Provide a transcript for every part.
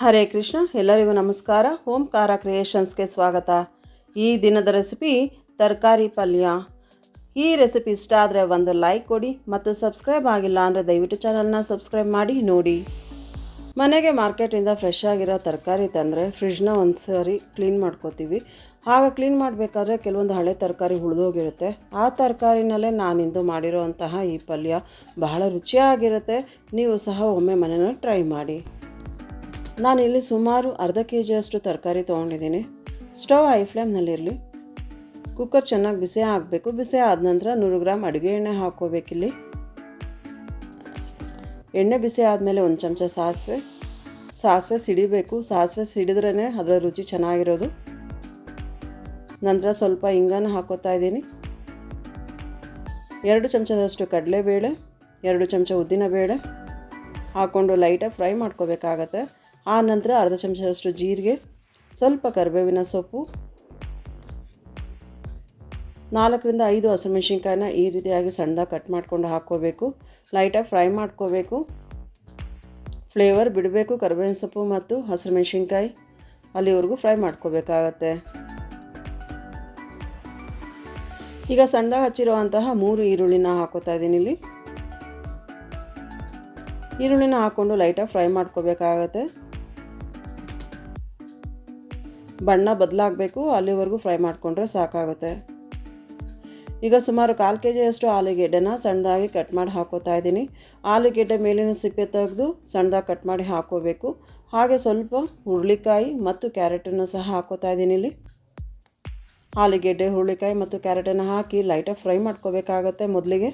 ಹರೇ ಕೃಷ್ಣ, ಎಲ್ಲರಿಗೂ ನಮಸ್ಕಾರ. ಓಂಕಾರ ಕ್ರಿಯೇಷನ್ಸ್ಗೆ ಸ್ವಾಗತ. ಈ ದಿನದ ರೆಸಿಪಿ ತರಕಾರಿ ಪಲ್ಯ. ಈ ರೆಸಿಪಿ ಇಷ್ಟ ಆದರೆ ಒಂದು ಲೈಕ್ ಕೊಡಿ ಮತ್ತು ಸಬ್ಸ್ಕ್ರೈಬ್ ಆಗಿಲ್ಲ ಅಂದರೆ ದಯವಿಟ್ಟು ಚಾನಲ್ನ ಸಬ್ಸ್ಕ್ರೈಬ್ ಮಾಡಿ, ನೋಡಿ. ಮನೆಗೆ ಮಾರ್ಕೆಟಿಂದ ಫ್ರೆಶ್ ಆಗಿರೋ ತರಕಾರಿ ತಂದರೆ ಫ್ರಿಡ್ಜ್ನ ಒಂದು ಸಾರಿ ಕ್ಲೀನ್ ಮಾಡ್ಕೋತೀವಿ. ಆಗ ಕ್ಲೀನ್ ಮಾಡಬೇಕಾದ್ರೆ ಕೆಲವೊಂದು ಹಳೆ ತರಕಾರಿ ಉಳಿದೋಗಿರುತ್ತೆ. ಆ ತರಕಾರಿನಲ್ಲೇ ನಾನಿಂದು ಮಾಡಿರೋವಂತಹ ಈ ಪಲ್ಯ ಬಹಳ ರುಚಿಯಾಗಿರುತ್ತೆ. ನೀವು ಸಹ ಒಮ್ಮೆ ಮನೆಯಲ್ಲಿ ಟ್ರೈ ಮಾಡಿ. ನಾನಿಲ್ಲಿ ಸುಮಾರು ಅರ್ಧ ಕೆ ಜಿಯಷ್ಟು ತರಕಾರಿ ತೊಗೊಂಡಿದ್ದೀನಿ. Stove high ಫ್ಲೇಮ್ನಲ್ಲಿರಲಿ. ಕುಕ್ಕರ್ ಚೆನ್ನಾಗಿ ಬಿಸಿ ಹಾಕಬೇಕು ಬಿಸಿ ಆದ ನಂತರ ನೂರು ಗ್ರಾಮ್ ಅಡುಗೆ ಎಣ್ಣೆ ಹಾಕ್ಕೋಬೇಕಿಲ್ಲಿ. ಎಣ್ಣೆ ಬಿಸಿ ಆದಮೇಲೆ ಒಂದು ಚಮಚ ಸಾಸಿವೆ. ಸಾಸಿವೆ ಸಿಡಿಬೇಕು. ಸಾಸಿವೆ ಸಿಡಿದ್ರೇ ಅದರ ರುಚಿ ಚೆನ್ನಾಗಿರೋದು. ನಂತರ ಸ್ವಲ್ಪ ಹಿಂಗನ ಹಾಕೋತಾ ಇದ್ದೀನಿ. ಎರಡು ಚಮಚದಷ್ಟು ಕಡಲೆಬೇಳೆ, ಎರಡು ಚಮಚ ಉದ್ದಿನಬೇಳೆ ಹಾಕ್ಕೊಂಡು ಲೈಟಾಗಿ ಫ್ರೈ ಮಾಡ್ಕೋಬೇಕಾಗತ್ತೆ. ಆ ನಂತರ ಅರ್ಧ ಚಮಚದಷ್ಟು ಜೀರಿಗೆ, ಸ್ವಲ್ಪ ಕರಿಬೇವಿನ ಸೊಪ್ಪು, ನಾಲ್ಕರಿಂದ ಐದು ಹಸಿಮೆಣ್ಸಿನ್ಕಾಯಿನ ಈ ರೀತಿಯಾಗಿ ಸಣ್ಣದಾಗಿ ಕಟ್ ಮಾಡ್ಕೊಂಡು ಹಾಕ್ಕೋಬೇಕು. ಲೈಟಾಗಿ ಫ್ರೈ ಮಾಡ್ಕೋಬೇಕು. ಫ್ಲೇವರ್ ಬಿಡಬೇಕು, ಕರಿಬೇವಿನ ಸೊಪ್ಪು ಮತ್ತು ಹಸಿಮೆಣ್ಸಿನ್ಕಾಯಿ ಅಲ್ಲಿವರೆಗೂ ಫ್ರೈ ಮಾಡ್ಕೋಬೇಕಾಗತ್ತೆ. ಈಗ ಸಣ್ಣದಾಗಿ ಹಚ್ಚಿರುವಂತಹ ಮೂರು ಈರುಳ್ಳಿನ ಹಾಕೋತಾ ಇದ್ದೀನಿ ಇಲ್ಲಿ. ಈರುಳ್ಳಿನ ಹಾಕ್ಕೊಂಡು ಲೈಟಾಗಿ ಫ್ರೈ ಮಾಡ್ಕೋಬೇಕಾಗತ್ತೆ. ಬಣ್ಣ ಬದಲಾಗಬೇಕು, ಅಲ್ಲಿವರೆಗೂ ಫ್ರೈ ಮಾಡಿಕೊಂಡ್ರೆ ಸಾಕಾಗುತ್ತೆ. ಈಗ ಸುಮಾರು ಕಾಲು ಕೆ ಜಿಯಷ್ಟು ಆಲೂಗೆಡ್ಡೆನ ಸಣ್ಣದಾಗಿ ಕಟ್ ಮಾಡಿ ಹಾಕೋತಾ ಇದ್ದೀನಿ. ಆಲೂಗೆಡ್ಡೆ ಮೇಲಿನ ಸಿಪ್ಪೆ ತೆಗೆದು ಸಣ್ಣದಾಗಿ ಕಟ್ ಮಾಡಿ ಹಾಕೋಬೇಕು. ಹಾಗೆ ಸ್ವಲ್ಪ ಹುರುಳಿಕಾಯಿ ಮತ್ತು ಕ್ಯಾರೆಟನ್ನು ಸಹ ಹಾಕೋತಾ ಇದ್ದೀನಿ ಇಲ್ಲಿ. ಆಲೂಗೆಡ್ಡೆ, ಹುರುಳಿಕಾಯಿ ಮತ್ತು ಕ್ಯಾರೆಟನ್ನು ಹಾಕಿ ಲೈಟಾಗಿ ಫ್ರೈ ಮಾಡ್ಕೋಬೇಕಾಗತ್ತೆ ಮೊದಲಿಗೆ.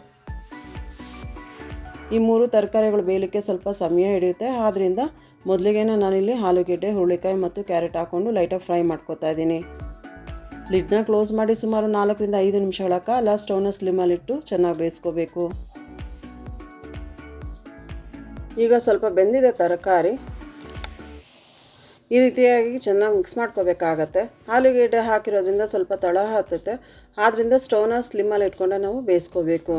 ಈ ಮೂರು ತರಕಾರಿಗಳು ಬೇಯಲಿಕ್ಕೆ ಸ್ವಲ್ಪ ಸಮಯ ಹಿಡಿಯುತ್ತೆ. ಆದ್ದರಿಂದ ಮೊದಲಿಗೆ ನಾನಿಲ್ಲಿ ಆಲೂಗೆಡ್ಡೆ ಹುರುಳಿಕಾಯಿ ಮತ್ತು ಕ್ಯಾರೆಟ್ ಹಾಕ್ಕೊಂಡು ಲೈಟಾಗಿ ಫ್ರೈ ಮಾಡ್ಕೋತಾ ಇದ್ದೀನಿ. ಲಿಡ್ನ ಕ್ಲೋಸ್ ಮಾಡಿ ಸುಮಾರು ನಾಲ್ಕರಿಂದ ಐದು ನಿಮಿಷಗಳ ಕಾಲ ಸ್ಟೌನ ಸ್ಲಿಮಲ್ಲಿಟ್ಟು ಚೆನ್ನಾಗಿ ಬೇಯಿಸ್ಕೋಬೇಕು. ಈಗ ಸ್ವಲ್ಪ ಬೆಂದಿದೆ ತರಕಾರಿ ಈ ರೀತಿಯಾಗಿ ಚೆನ್ನಾಗಿ ಮಿಕ್ಸ್ ಮಾಡ್ಕೋಬೇಕಾಗತ್ತೆ. ಆಲೂಗೆಡ್ಡೆ ಹಾಕಿರೋದ್ರಿಂದ ಸ್ವಲ್ಪ ತಳ ಹತ್ತುತ್ತೆ. ಆದ್ದರಿಂದ ಸ್ಟೌನ ಸ್ಲಿಮ್ಮಲ್ಲಿ ಇಟ್ಕೊಂಡು ನಾವು ಬೇಯಿಸ್ಕೋಬೇಕು.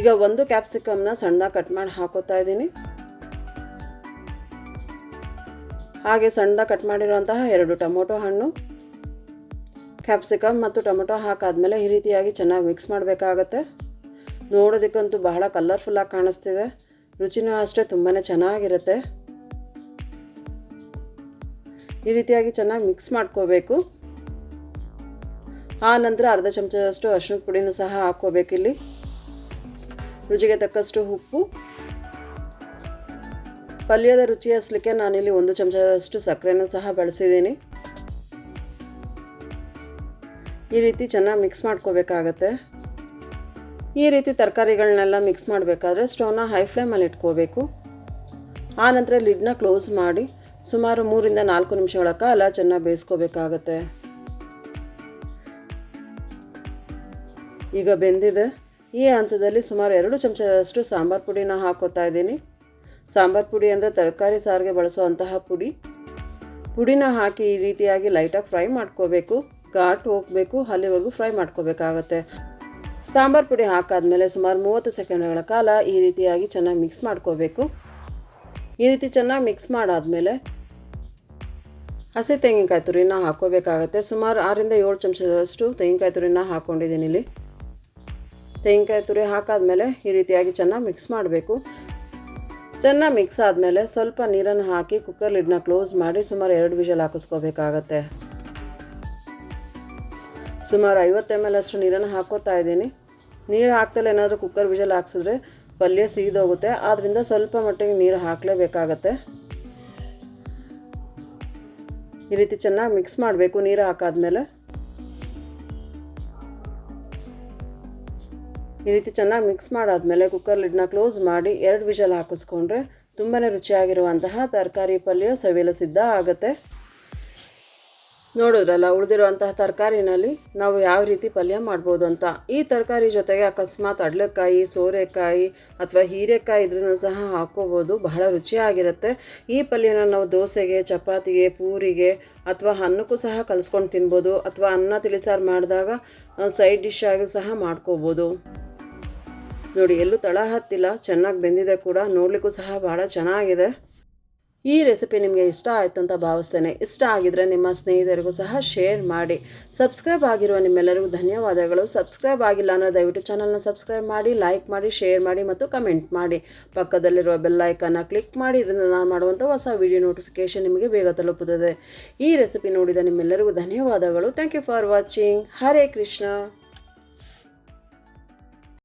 ಈಗ ಒಂದು ಕ್ಯಾಪ್ಸಿಕಮ್ನ ಸಣ್ಣದಾಗಿ ಕಟ್ ಮಾಡಿ ಹಾಕೋತಾ ಇದ್ದೀನಿ. ಹಾಗೆ ಸಣ್ಣದಾಗಿ ಕಟ್ ಮಾಡಿರುವಂತಹ ಎರಡು ಟೊಮೊಟೊ ಹಣ್ಣು, ಕ್ಯಾಪ್ಸಿಕಮ್ ಮತ್ತು ಟೊಮೊಟೊ ಹಾಕಾದಮೇಲೆ ಈ ರೀತಿಯಾಗಿ ಚೆನ್ನಾಗಿ ಮಿಕ್ಸ್ ಮಾಡಬೇಕಾಗತ್ತೆ. ನೋಡೋದಕ್ಕಂತೂ ಬಹಳ ಕಲರ್ಫುಲ್ಲಾಗಿ ಕಾಣಿಸ್ತಿದೆ. ರುಚಿನೂ ಅಷ್ಟೇ ತುಂಬಾ ಚೆನ್ನಾಗಿರುತ್ತೆ. ಈ ರೀತಿಯಾಗಿ ಚೆನ್ನಾಗಿ ಮಿಕ್ಸ್ ಮಾಡ್ಕೋಬೇಕು. ಆ ನಂತರ ಅರ್ಧ ಚಮಚದಷ್ಟು ಅರಿಶಿಣದ ಪುಡಿನೂ ಸಹ ಹಾಕ್ಕೋಬೇಕಿಲ್ಲಿ. ರುಚಿಗೆ ತಕ್ಕಷ್ಟು ಉಪ್ಪು. ಪಲ್ಯದ ರುಚಿ ಹಸ್ಲಿಕ್ಕೆ ನಾನಿಲ್ಲಿ ಒಂದು ಚಮಚದಷ್ಟು ಸಕ್ಕರೆನ ಸಹ ಬಳಸಿದ್ದೀನಿ. ಈ ರೀತಿ ಚೆನ್ನಾಗಿ ಮಿಕ್ಸ್ ಮಾಡ್ಕೋಬೇಕಾಗತ್ತೆ. ಈ ರೀತಿ ತರಕಾರಿಗಳನ್ನೆಲ್ಲ ಮಿಕ್ಸ್ ಮಾಡಬೇಕಾದ್ರೆ ಸ್ಟೌವ್ನ ಹೈ ಫ್ಲೇಮಲ್ಲಿ ಇಟ್ಕೋಬೇಕು. ಆನಂತರ ನಂತರ ಲಿಡ್ನ ಕ್ಲೋಸ್ ಮಾಡಿ ಸುಮಾರು ಮೂರಿಂದ ನಾಲ್ಕು ನಿಮಿಷಗಳ ಕಾಲ ಚೆನ್ನಾಗಿ ಬೇಯಿಸ್ಕೋಬೇಕಾಗತ್ತೆ. ಈಗ ಬೆಂದಿದೆ. ಈ ಹಂತದಲ್ಲಿ ಸುಮಾರು ಎರಡು ಚಮಚದಷ್ಟು ಸಾಂಬಾರು ಪುಡಿನ ಹಾಕೋತಾ ಇದ್ದೀನಿ. ಸಾಂಬಾರು ಪುಡಿ ಅಂದರೆ ತರಕಾರಿ ಸಾರಿಗೆ ಬಳಸುವಂತಹ ಪುಡಿ. ಪುಡಿನ ಹಾಕಿ ಈ ರೀತಿಯಾಗಿ ಲೈಟಾಗಿ ಫ್ರೈ ಮಾಡ್ಕೋಬೇಕು. ಘಾಟ್ ಹೋಗಬೇಕು, ಅಲ್ಲಿವರೆಗೂ ಫ್ರೈ ಮಾಡ್ಕೋಬೇಕಾಗತ್ತೆ. ಸಾಂಬಾರ್ ಪುಡಿ ಹಾಕಾದ್ಮೇಲೆ ಸುಮಾರು ಮೂವತ್ತು ಸೆಕೆಂಡ್ಗಳ ಕಾಲ ಈ ರೀತಿಯಾಗಿ ಚೆನ್ನಾಗಿ ಮಿಕ್ಸ್ ಮಾಡ್ಕೋಬೇಕು. ಈ ರೀತಿ ಚೆನ್ನಾಗಿ ಮಿಕ್ಸ್ ಮಾಡಾದಮೇಲೆ ಹಸಿ ತೆಂಗಿನಕಾಯಿ ತುರಿನ ಹಾಕೋಬೇಕಾಗತ್ತೆ. ಸುಮಾರು ಆರಿಂದ ಏಳು ಚಮಚದಷ್ಟು ತೆಂಗಿನಕಾಯಿ ತುರಿನ ಹಾಕ್ಕೊಂಡಿದ್ದೀನಿ ಇಲ್ಲಿ. ತೆಂಗಿನಕಾಯಿ ತುರಿ ಹಾಕಾದ್ಮೇಲೆ ಈ ರೀತಿಯಾಗಿ ಚೆನ್ನಾಗಿ ಮಿಕ್ಸ್ ಮಾಡಬೇಕು. ಚೆನ್ನಾಗಿ ಮಿಕ್ಸ್ ಆದಮೇಲೆ ಸ್ವಲ್ಪ ನೀರನ್ನು ಹಾಕಿ ಕುಕ್ಕರ್ ಲಿಡ್ನ ಕ್ಲೋಸ್ ಮಾಡಿ ಸುಮಾರು ಎರಡು ವಿಷಲ್ ಹಾಕಿಸ್ಕೋಬೇಕಾಗತ್ತೆ. ಸುಮಾರು ಐವತ್ತು ಎಂ ಎಲ್ ಅಷ್ಟು ನೀರನ್ನು ಹಾಕೋತಾ ಇದ್ದೀನಿ. ನೀರು ಹಾಕ್ತಲೇ ಏನಾದರೂ ಕುಕ್ಕರ್ ವಿಷಲ್ ಹಾಕ್ಸಿದ್ರೆ ಪಲ್ಯ ಸೀದೋಗುತ್ತೆ. ಆದ್ದರಿಂದ ಸ್ವಲ್ಪ ಮಟ್ಟಿಗೆ ನೀರು ಹಾಕಲೇಬೇಕಾಗತ್ತೆ. ಈ ರೀತಿ ಚೆನ್ನಾಗಿ ಮಿಕ್ಸ್ ಮಾಡಬೇಕು ನೀರು ಹಾಕಾದ್ಮೇಲೆ. ಈ ರೀತಿ ಚೆನ್ನಾಗಿ ಮಿಕ್ಸ್ ಮಾಡಾದಮೇಲೆ ಕುಕ್ಕರ್ ಲಿಡ್ನ ಕ್ಲೋಸ್ ಮಾಡಿ ಎರಡು ವಿಷಲ್ ಹಾಕಿಸ್ಕೊಂಡ್ರೆ ತುಂಬಾ ರುಚಿಯಾಗಿರುವಂತಹ ತರಕಾರಿ ಪಲ್ಯ ಸವಿಯಲು ಸಿದ್ಧ ಆಗುತ್ತೆ. ನೋಡಿದ್ರಲ್ಲ, ಉಳಿದಿರುವಂತಹ ತರಕಾರಿನಲ್ಲಿ ನಾವು ಯಾವ ರೀತಿ ಪಲ್ಯ ಮಾಡ್ಬೋದು ಅಂತ. ಈ ತರಕಾರಿ ಜೊತೆಗೆ ಅಕಸ್ಮಾತ್ ಅಡ್ಲೆಕಾಯಿ, ಸೋರೆಕಾಯಿ ಅಥವಾ ಹೀರೆಕಾಯಿ ಇದ್ರೂ ಸಹ ಹಾಕ್ಕೋಬೋದು, ಬಹಳ ರುಚಿಯಾಗಿರುತ್ತೆ. ಈ ಪಲ್ಯನ ನಾವು ದೋಸೆಗೆ, ಚಪಾತಿಗೆ, ಪೂರಿಗೆ ಅಥವಾ ಅನ್ನಕ್ಕೂ ಸಹ ಕಲಿಸ್ಕೊಂಡು ತಿನ್ಬೋದು ಅಥವಾ ಅನ್ನ ತಿಳಿಸಾರು ಮಾಡಿದಾಗ ಸೈಡ್ ಡಿಶ್ ಆಗಿ ಸಹ ಮಾಡ್ಕೋಬೋದು. ನೋಡಿ, ಎಲ್ಲೂ ತಳ ಹತ್ತಿಲ್ಲ, ಚೆನ್ನಾಗಿ ಬೆಂದಿದೆ ಕೂಡ, ನೋಡಲಿಕ್ಕೂ ಸಹ ಭಾಳ ಚೆನ್ನಾಗಿದೆ. ಈ ರೆಸಿಪಿ ನಿಮಗೆ ಇಷ್ಟ ಆಯಿತು ಅಂತ ಭಾವಿಸ್ತೇನೆ. ಇಷ್ಟ ಆಗಿದ್ರೆ ನಿಮ್ಮ ಸ್ನೇಹಿತರಿಗೂ ಸಹ ಶೇರ್ ಮಾಡಿ. ಸಬ್ಸ್ಕ್ರೈಬ್ ಆಗಿರುವ ನಿಮ್ಮೆಲ್ಲರಿಗೂ ಧನ್ಯವಾದಗಳು. ಸಬ್ಸ್ಕ್ರೈಬ್ ಆಗಿಲ್ಲ ಅಂದರೆ ದಯವಿಟ್ಟು ಚಾನಲ್ನ ಸಬ್ಸ್ಕ್ರೈಬ್ ಮಾಡಿ ಲೈಕ್ ಮಾಡಿ ಶೇರ್ ಮಾಡಿ ಮತ್ತು ಕಮೆಂಟ್ ಮಾಡಿ. ಪಕ್ಕದಲ್ಲಿರುವ ಬೆಲ್ ಐಕನ್ನ ಕ್ಲಿಕ್ ಮಾಡಿ, ಇದರಿಂದ ನಾನು ಮಾಡುವಂಥ ಹೊಸ ವಿಡಿಯೋ ನೋಟಿಫಿಕೇಷನ್ ನಿಮಗೆ ಬೇಗ ತಲುಪುತ್ತದೆ. ಈ ರೆಸಿಪಿ ನೋಡಿದ ನಿಮ್ಮೆಲ್ಲರಿಗೂ ಧನ್ಯವಾದಗಳು. Thank you for watching Hare Krishna